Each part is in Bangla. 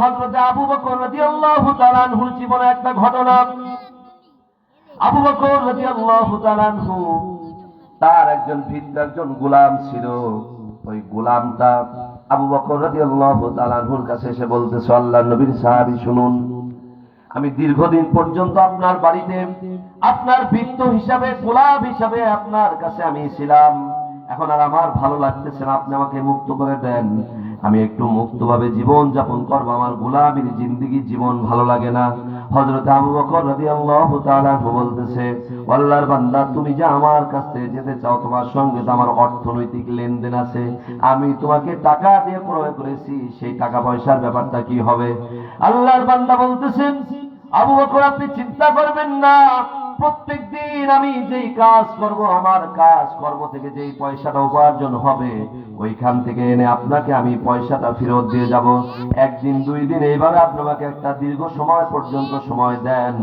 হযরতে আবু বকর রাদিয়াল্লাহু তাআলা আনহুর জীবনে একটা ঘটনা। আবু বকর রাদিয়াল্লাহু তাআলা আনহু, তার একজন ভিন্ন একজন গোলাম ছিল। ওই গোলামটা আবু বকর রাদিয়াল্লাহু তাআলা আনহুর কাছে এসে বলতেছে আল্লাহর নবীর সাহাবী, শুনুন। আমি দীর্ঘদিন পর্যন্ত আপনার বাড়িতে, আপনার বৃত্ত হিসাবে গোলাপ হিসাবে আপনার কাছে আমি ছিলাম। এখন আর আমার ভালো লাগতেছে না, আপনি আমাকে মুক্ত করে দেন। আমি একটু মুক্তভাবে জীবন যাপন করব। আমার গোলামের জিন্দিগি জীবন ভালো লাগে না। হযরত আবু বকর রাদিয়াল্লাহু তাআলা বলতেছে, আল্লাহর বান্দা, তুমি যে আমার কাছ যেতে চাও, তোমার সঙ্গে তো আমার অর্থনৈতিক লেনদেন আছে। আমি তোমাকে টাকা দিয়ে ক্রয় করেছি, সেই টাকা পয়সার ব্যাপারটা কি হবে? আল্লাহর বান্দা বলতেছেন, আবু বকর, আপনি চিন্তা করবেন না। প্রত্যেক দিন আমি যেই কাজ করব, আমার কাজ কর্ম থেকে যেই পয়সাটা উপার্জন হবে, ওইখান থেকে এনে আপনাকে আমি পয়সাটা ফেরত দিয়ে যাব। একদিন, দুই দিন, এইভাবে আপনি আমাকে একটা দীর্ঘ সময় পর্যন্ত সময় দেন।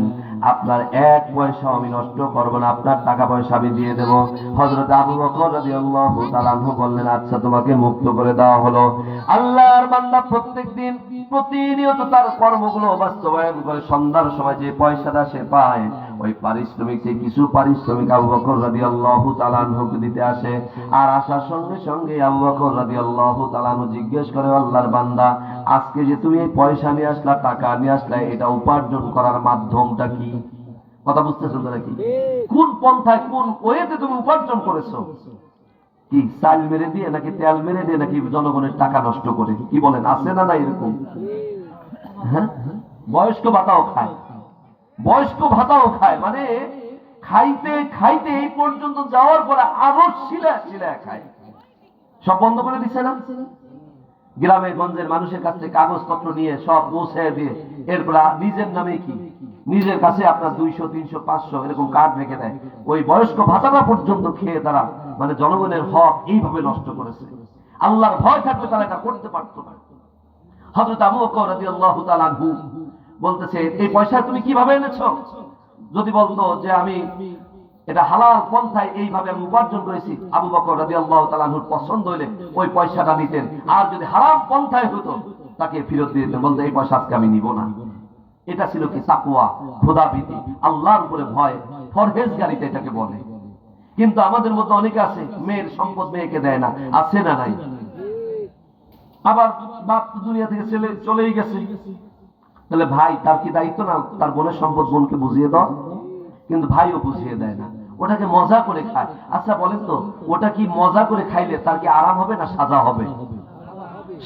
আপনার এক পয়সা আমি নষ্ট করব না, আপনার টাকা পয়সা আমি দিয়ে দেব। হযরত আবু বকর রাদিয়াল্লাহু তাআলা বললেন আচ্ছা তোমাকে মুক্ত করে দেওয়া হলো। আল্লাহর বান্দা প্রত্যেক দিন প্রতিনিয়ত তার কর্মগুলো বাস্তবায়ন করে সন্ধ্যার সময় যে পয়সাটা সে পায় ওই পারিশ্রমিক থেকে কিছু পারিশ্রমিক আবু বকর রাদিয়াল্লাহু তাআলা আনহুকে দিতে আসে। আর আসার সঙ্গে সঙ্গে আবু বকর রাদিয়াল্লাহু তাআলা আনহু জিজ্ঞেস করে, আল্লাহর বান্দা, আজকে যে তুমি এই পয়সা নিয়ে আসলা, টাকা নিয়ে আসলা, এটা উপার্জন করার মাধ্যমটা কি? কথা বুঝতেছো তোরা কি? কোন পন্থায়, কোন ওয়েতে তুমি উপার্জন করেছ? কি, চাল মেরে দিয়ে নাকি তেল মেরে দিয়ে নাকি জনগণের টাকা নষ্ট করে? কি বলেন, আছে না না এরকম? হ্যাঁ? বয়স্ক বাতাও খায়। বয়স্ক ভাতাও খায় মানে খাইতে খাইতে এই পর্যন্ত যাওয়ার পরে আরও শিলা শিলা খায়। সব বন্ধ করে দিচ্ছে না? গ্রামে গঞ্জের মানুষের কাছ থেকে কাগজপত্র নিয়ে সব পৌঁছে দিয়ে, এরপর নিজের নামে কি? নিজের কাছে আপনার দুইশো, তিনশো, পাঁচশো এরকম কার্ড রেখে দেয়। ওই বয়স্ক ভাতাটা পর্যন্ত খেয়ে তারা মানে জনগণের হক এইভাবে নষ্ট করেছে। আল্লাহর ভয় থাকলে তারা এটা করতে পারতো না। হযরত আবু বকর রাদিয়াল্লাহু তাআলা বলতেছে, এই পয়সা তুমি কীভাবে এনেছো? যদি বলতো যে, আমি এটা হালাল পন্থায় এইভাবে আমি উপার্জন করেছি। আবু বকর রাদিয়াল্লাহু তাআলা আনহুর পছন্দ হইলে ওই পয়সাটা নিতেন আর যদি হারাম পন্থায় হতো তাকে ফেরত দিয়ে দিতেন। বলতে, এই পয়সা আজকে আমি নিব না। এটা ছিল কি তাকওয়া খোদা ভীতি, আল্লাহর উপরে ভয় ফরহেজগারিতে এটাকে বলে। কিন্তু আমাদের মধ্যে অনেকে আছে, মেয়ের সম্পদ মেয়েকে দেয় না, আছে না নাই? আবার বাপ দুনিয়া থেকে ছেলে চলেই গেছে। তাহলে ভাই, তার কি দায়িত্ব না? তার বোনের সম্পদ বোনকে বুঝিয়ে দাও। কিন্তু ভাইও বুঝিয়ে দেয় না। ওটাকে মজা করে খায়। আচ্ছা বলেন তো, ওটা কি মজা করে খাইলে তার কি আরাম হবে না সাজা হবে?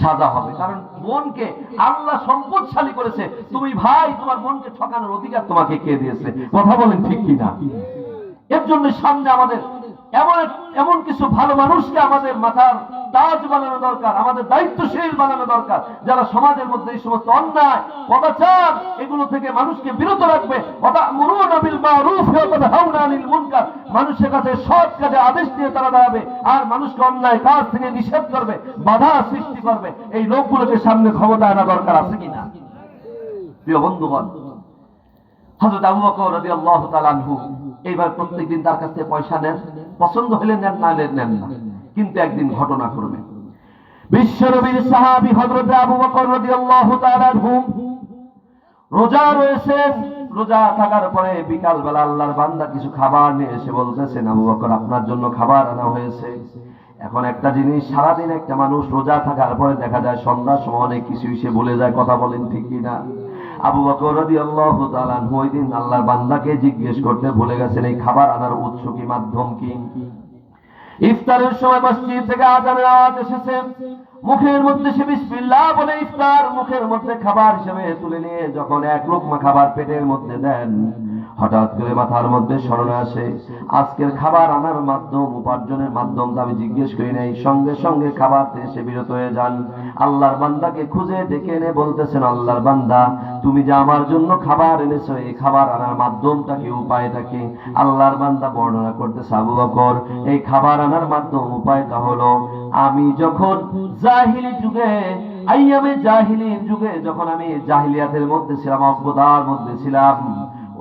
সাজা হবে। কারণ বোনকে আল্লাহ সম্পদশালী করেছে। তুমি ভাই, তোমার বোনকে ঠকানোর অধিকার তোমাকে কে দিয়েছে? কথা বলেন ঠিক কি না এর জন্য সামনে আমাদের এমন এমন কিছু ভালো মানুষকে আমাদের মাথার তাজ বানানো দরকার, আমাদের দায়িত্বশীল বানানো দরকার, যারা সমাজের মধ্যে এই সমস্ত অন্যায় কদাচার এগুলো থেকে মানুষকে বিরত রাখবে। মানুষের কাছে সৎ কাজে আদেশ দিয়ে তারা দাঁড়াবে আর মানুষকে অন্যায় কাজ থেকে নিষেধ করবে, বাধা সৃষ্টি করবে। এই লোকগুলোকে সামনে ক্ষমতা আনা দরকার আছে কিনা? প্রিয় বন্ধুগণ, হযরত আবু বকর রাদিয়াল্লাহু তাআলা আনহু এইবার প্রত্যেকদিন তার কাছ থেকে পয়সা নেন। পছন্দ হলে নেন, না নেন না। কিন্তু একদিন ঘটনা করবে বিশ্বনবীর সাহাবী হযরত আবু বকর রাদিয়াল্লাহু তাআলা রোজা রয়েছেন রোজা থাকার পরে বিকাল বেলা আল্লাহর বান্দা কিছু খাবার নিয়ে এসে বলতেছেন, আবু বকর, আপনার জন্য খাবার আনা হয়েছে। এখন একটা জিনিস, সারাদিন একটা মানুষ রোজা থাকার পরে দেখা যায় সন্ধ্যার সময় অনেক কিছু সে বলে যায়, কথা বলেন ঠিক কিনা? আবু বকর রাদিয়াল্লাহু তাআলা ওই দিন আল্লাহর বান্দাকে জিজ্ঞেস করতে ভুলে গেছেন, এই খাবার আনার উৎস কি, মাধ্যম কি? ইফতারের সময় মসজিদ থেকে আজানের আওয়াজ এসেছে। মুখের মধ্যে সে বিসমিল্লাহ বলে ইফতার, মুখের মধ্যে খাবার হিসেবে তুলে নিয়ে যখন এক লোকমা খাবার পেটের মধ্যে দেন হঠাৎ করে মাথার মধ্যে স্মরণে আসে, আজকের খাবার আনার মাধ্যম, উপার্জনের মাধ্যম আমি জিজ্ঞেস করি নাই। সঙ্গে সঙ্গে খাবার থেকে সে বিরত হয়ে যান। আল্লাহর বান্দাকে খুঁজে ডেকে এনে বলতেছেন, আল্লাহর বান্দা, তুমি যে আমার জন্য খাবার এনেছো, এই খাবার আনার মাধ্যমটা কি, উপায়টা কি? আল্লাহর বান্দা বর্ণনা করতেছে, আবু বকর, এই খাবার আনার মাধ্যম, উপায়টা হলো, আমি যখন জাহিলি যুগে, আইয়ামে জাহিলির যুগে, যখন আমি জাহিলিয়াতের মধ্যে ছিলাম অজ্ঞতার মধ্যে ছিলাম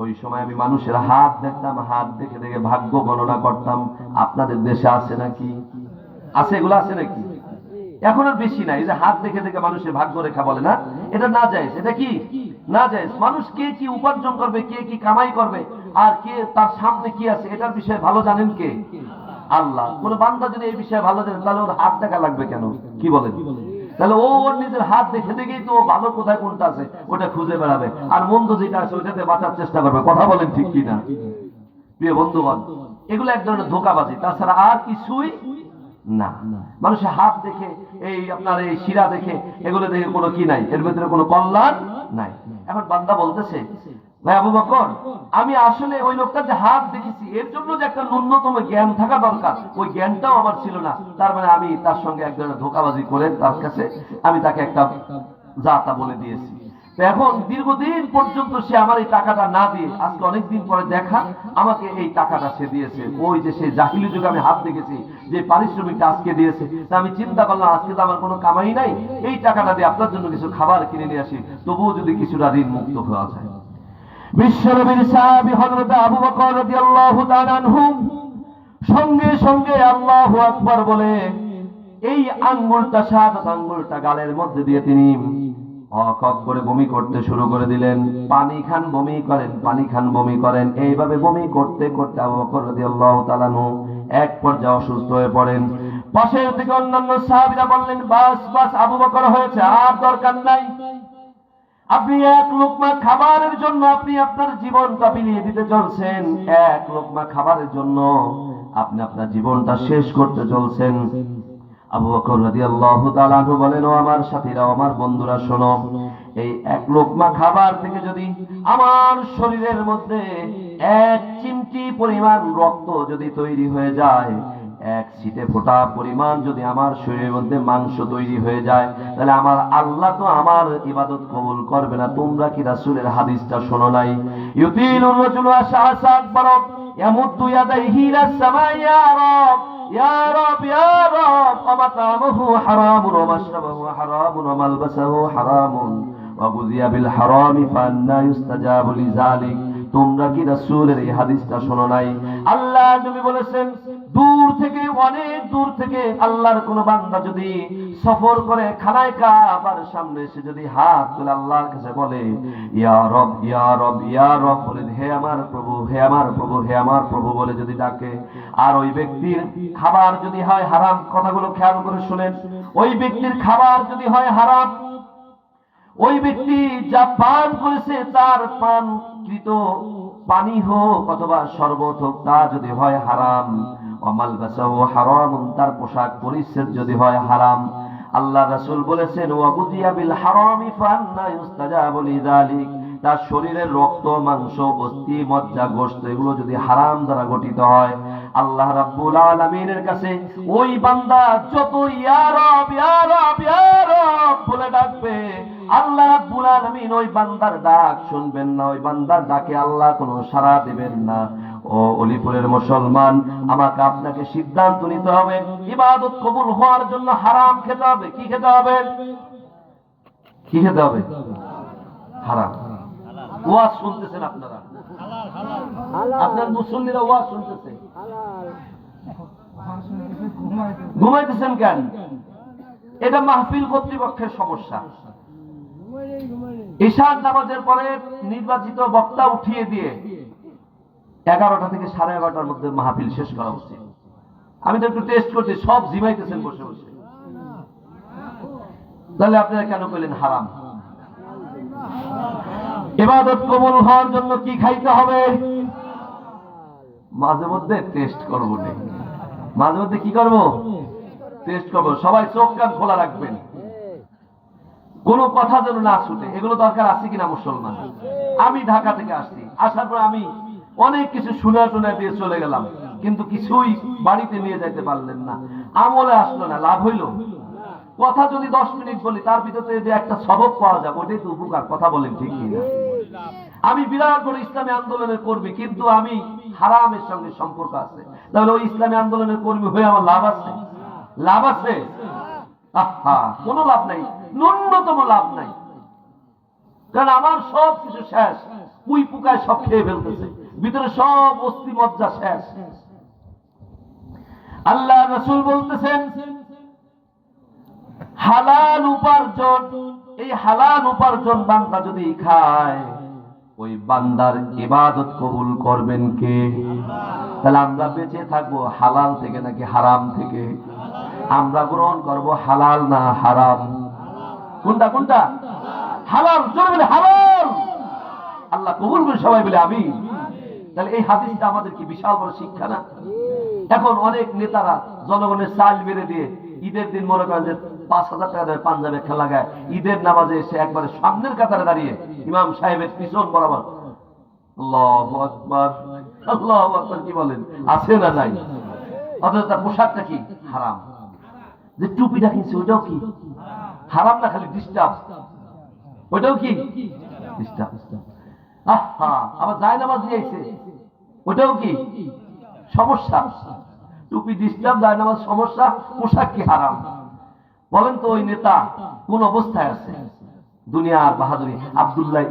ওই সময় আমি মানুষের হাত দেখতাম, হাত দেখে দেখে ভাগ্য গণনা করতাম, আপনাদের দেশে আছে নাকি? আছে, এগুলো আছে নাকি? এখন আর বেশি নাই যে হাত দেখে দেখে মানুষের ভাগ্য রেখা বলে না? এটা না যায়, এটা কি? না যায়, মানুষ কে কি উপার্জন করবে, কে কি কামাই করবে, আর কে তার সামনে কি আছে, এটার বিষয়ে ভালো জানেন কে? আল্লাহ। কোন বান্দা যদি এই বিষয়ে ভালো জানেন তাহলে ওর হাত দেখা লাগবে কেন? কি বলেন? তাহলে ও ওর নিজের হাত দেখে দেখেই তো ভালো কোথায় কোনটা আছে, ওটা খুঁজে বেড়াবে। আর মন্দ যেটা আছে ওইটাতে বাঁচার চেষ্টা করবে। কথা বলেন ঠিক কিনা? প্রিয় বন্ধুগণ, এগুলো এক ধরনের ধোকাবাজি। তাছাড়া আর কিছুই না। মানুষের হাত দেখে, এই আপনার এই শিরা দেখে, এগুলো দেখে কোনো কি নাই? এর ভিতরে কোনো কল্যাণ নাই। এখন বান্দা বলতেছে আমি আসলে ওই লোকটা যে হাত দেখেছি, এর জন্য যে একটা ন্যূনতম জ্ঞান থাকা দরকার, ওই জ্ঞানটাও আমার ছিল না। তার মানে আমি তার সঙ্গে এক ধরনের ধোকাবাজি করে তার কাছে আমি তাকে একটা যা তা বলে দিয়েছি। এখন দীর্ঘদিন পর্যন্ত সে আমার এই টাকাটা না দিয়ে, আজকে অনেকদিন পরে দেখা, আমাকে এই টাকাটা সে দিয়েছে। ওই যে সে জাহিলি যুগে আমি হাত দেখেছি, যে পারিশ্রমিকটা আজকে দিয়েছে। তা আমি চিন্তা করলাম, আজকে তো আমার কোনো কামাই নাই, এই টাকাটা দিয়ে আপনার জন্য কিছু খাবার কিনে নিয়ে আসি, তবুও যদি কিছুটা ঋণ মুক্ত হওয়া যায়। বিশ্বনবীর সাহাবী হযরত আবু বকর রাদিয়াল্লাহু তাআলা সঙ্গে সঙ্গে আল্লাহু আকবার বলে, এই আঙ্গুলটা আঙ্গুলটা গালের মধ্যে দিয়ে তিনি অক অক করে বমি করতে শুরু করে দিলেন। পানি খান, বমি করেন, পানি খান, বমি করেন। এইভাবে বমি করতে করতে আবু বকর রাদিয়াল্লাহু তাআলা আনহু এক পর্যায়ে অসুস্থ হয়ে পড়েন। পাশের দিকে অন্যান্য সাহাবীরা বললেন, বাস বাস, আবু বকর হয়েছে, আর দরকার নাই। আপনি এক লোকমা খাবারের জন্য আপনি আপনার জীবনটা বিলিয়ে দিতে চলছেন। এক লোকমা খাবারের জন্য আপনি আপনার জীবনটা শেষ করতে চলছেন। আবু বকর রাদিয়াল্লাহু তাআলা বলেন, ও আমার সাথীরা আমার বন্ধুরা, শোনো, এই এক লোকমা খাবার থেকে যদি আমার শরীরের মধ্যে এক চিমটি পরিমাণ রক্ত যদি তৈরি হয়ে যায় এক ছিটে ফোটা পরিমাণ যদি আমার শরীরের মধ্যে মাংস তৈরি হয়ে যায়, তাহলে আমার আল্লাহ তো আমার ইবাদত কবুল করবে না। তোমরা কি রাসূলের হাদিসটা শোনো নাই? ইউতিলুর রাজুলু আশআসাক বারাক ইয়ামুদ্দু ইয়াদাইহি ইলাস সামাই রাব তোমরা কি রাসূলের এই হাদিসটা শোনো নাই? আল্লাহ নবী বলেছেন দূর থেকে, অনেক দূর থেকে আল্লাহর কোন বান্দা যদি সফর করে খানায় কাবার সামনে এসে যদি হাত তুলে আল্লাহর কাছে বলে, ইয়া রব ইয়া রব ইয়া রব বলে হে আমার প্রভু, হে আমার প্রভু, হে আমার প্রভু, বলে যদি ডাকে। আর ওই ব্যক্তির খাবার যদি হয় হারাম, কথাগুলো খেয়াল করে শুনেন। ওই ব্যক্তির খাবার যদি হয় হারাম, ওই ব্যক্তি যা পান করেছে তার পানকৃত পানি হোক অথবা শরবত হোক, তা যদি হয় হারাম। অমাল হারাম তার পোশাক পরিচ্ছেদ যদি হয় হারাম। আল্লাহ রাসূল বলেছেন ওয়াবুদিয়া বিল হারামি ফান্না ইউস্তাজাবু লিযালিক। তার শরীরের রক্ত, মাংস অস্থি মজ্জা, গোশত, এগুলো যদি হারাম দ্বারা গঠিত হয়, আল্লাহ রাব্বুল আলামিনের কাছে ওই বান্দা যত ইয়া রব ইয়া রব ইয়া রব বলে ডাকবে। আল্লাহ রাব্বুল আলামিন ওই বান্দার ডাক শুনবেন না, ওই বান্দার ডাকে আল্লাহ কোনো সাড়া দিবেন না। ও অলিপুরের মুসলমান, আমাকে আপনাকে সিদ্ধান্ত নিতে হবে। ইবাদত কবুল হওয়ার জন্য হারাম খেতে হবে, কি খেতে হবে? কি খেতে হবে? হারাম। ওয়াজ শুনতেছেন আপনারা? আপনার মুসল্লিরা ওয়াজ শুনতেছে। ঘুমাইতেছেন কেন? এটা মাহফিল কর্তৃপক্ষের সমস্যা। ঈশান নামাজের পরে নির্বাচিত বক্তা উঠিয়ে দিয়ে এগারোটা থেকে সাড়ে এগারোটার মধ্যে মাহফিল শেষ করা উচিত। আমি তো একটু টেস্ট করছি, সব জিমাইতেছেন বসে বসে। তাহলে আপনারা কেন করলেন হারাম? এবাদত কবুল হওয়ার জন্য কি খাইতে হবে? মাঝে মধ্যে টেস্ট করব। মাঝে মধ্যে কি করব? টেস্ট করব। সবাই চোখ কান খোলা রাখবেন। কোনো কথা যেন না ছুটে এগুলো দরকার আছে কিনা মুসলমান? আমি ঢাকা থেকে আসছি, আসার পর আমি অনেক কিছু শুনে টুনে দিয়ে চলে গেলাম, কিন্তু কিছুই বাড়িতে নিয়ে যাইতে পারলেন না। আমলে আসলো না, লাভ হইল? কথা যদি দশ মিনিট বলি, তার ভিতরে যে একটা সবক পাওয়া যাবে, ওটাই তো উপকার, কথা বলেন ঠিক কিনা? আমি বিরাট বড় ইসলামী আন্দোলনের কর্মী, কিন্তু আমি হারামের সঙ্গে সম্পর্ক আছে। তাহলে ওই ইসলামী আন্দোলনের কর্মী হয়ে আমার লাভ আছে? লাভ আছে? কোনো লাভ নাই। ন্যূনতম লাভ নাই। কারণ আমার সব কিছু শেষ। পুই পুকায় সব খেয়ে ফেলতেছে। ভিতরে সব অস্থি মজ্জা শেষ। আল্লাহ রসুল বলতেছেন, হালাল উপার্জন, এই হালাল উপার্জন বান্দা যদি খায়, ওই বান্দার ইবাদত কবুল করবেন কে? তাহলে আমরা বেঁচে থাকব হালাল থেকে নাকি হারাম থেকে? আমরা গ্রহণ করব হালাল না হারাম? কোনটা কোনটা? হালাল চলে বলে হালাল! আল্লাহ কবুল করে সবাই বলে আমি তাহলে এই হাদিসটা আমাদের কি বিশাল বড় শিক্ষা না? এখন অনেক নেতারা জনগণের চাল মেরে দিয়ে ঈদের দিন মনে করেন যে পাঁচ হাজার টাকা দিয়ে পাঞ্জাবে খেলা গায়। ঈদের নামাজে এসে একবারে সামনের কাতারে দাঁড়িয়ে ইমাম সাহেবের পিছন বরাবর কি বলেন? আছে না নাই? অথচ তার পোশাকটা কি? হারাম। যে টুপিটা কিনছে, ওইটাও কি? হারাম না খালি ডিস্টার্ব ওইটাও কি? ডিস্টার্ব আহা, আবার যায় নামাজ দিয়ে আইছে। ওটাও কি? সমস্যা। টুপি ডিস্টার্ব যায় নামাজ সমস্যা, পোশাক কি হারাম? বলেন তো ওই নেতা কোন অবস্থায় আছে? দুনিয়ার বাহাদুরি আব্দুল্লাহ